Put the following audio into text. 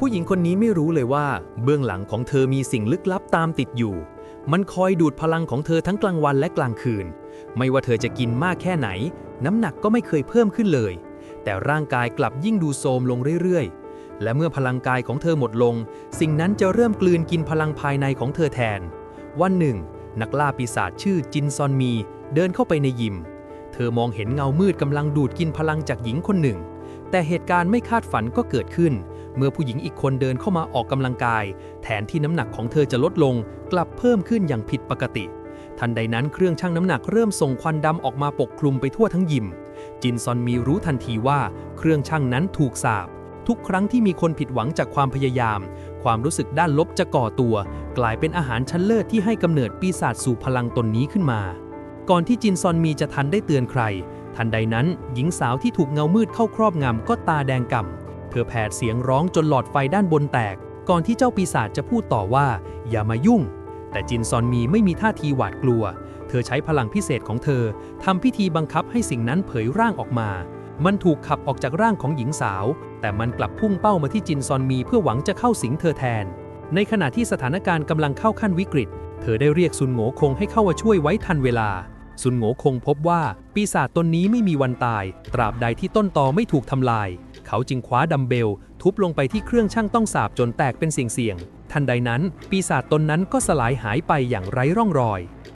ผู้หญิงคนนี้ไม่รู้เลยว่า เบื้องหลังของเธอมีสิ่งลึกลับตามติดอยู่ มันคอยดูดพลังของเธอทั้งกลางวันและกลางคืน ไม่ว่าเธอจะกินมากแค่ไหน น้ำหนักก็ไม่เคยเพิ่มขึ้นเลย แต่ร่างกายกลับยิ่งดูโทรมลงเรื่อยๆ และเมื่อพลังกายของเธอหมดลง สิ่งนั้นจะเริ่มกลืนกินพลังภายในของเธอแทน วันหนึ่ง นักล่าปีศาจชื่อจินซอนมี เดินเข้าไปในยิม เธอมองเห็นเงามืดกำลังดูดกินพลังจากหญิงคนหนึ่ง แต่เหตุการณ์ไม่คาดฝันก็เกิดขึ้น เมื่อผู้หญิงอีกคนเดินเข้ามาออกกำลังกาย แทนที่น้ำหนักของเธอจะลดลง กลับเพิ่มขึ้นอย่างผิดปกติ ทันใดนั้นเครื่องชั่งน้ำหนักเริ่มส่งควันดำออกมาปกคลุมไปทั่วทั้งยิม จินซอนมีรู้ทันทีว่าเครื่องชั่งนั้นถูกสาบ ทุกครั้งที่มีคนผิดหวังจากความพยายาม ความรู้สึกด้านลบจะก่อตัว กลายเป็นอาหารชั้นเลิศที่ให้กำเนิดปีศาจสู่พลังตนนี้ขึ้นมา ก่อนที่จินซอนมีจะทันได้เตือนใคร ทันใดนั้น หญิงสาวที่ถูกเงามืดเข้าครอบงำก็ตาแดงก่ำ ธอแผดเสียงร้องจนหลอดไฟด้านบนแตก ก่อนที่เจ้าปีศาจจะพูดต่อว่า อย่ามายุ่ง แต่จินซอนมีไม่มีท่าทีหวาดกลัว เธอใช้พลังพิเศษของเธอทำพิธีบังคับให้สิ่งนั้นเผยร่างออกมา มันถูกขับออกจากร่างของหญิงสาว แต่มันกลับพุ่งเป้ามาที่จินซอนมีเพื่อหวังจะเข้าสิงเธอแทน ในขณะที่สถานการณ์กำลังเข้าขั้นวิกฤต เธอได้เรียกซุนโงคงให้เข้ามาช่วยไว้ทันเวลา ซุนโงคงพบว่าปีศาจตนนี้ไม่มีวันตาย ตราบใดที่ต้นตอไม่ถูกทำลาย เขาจึงคว้าดัมเบล ทุบลงไปที่เครื่องช่างต้องสาบจนแตกเป็นเสียงๆทันใดนั้น ปีศาจตนนั้นก็สลายหายไปอย่างไร้ร่องรอย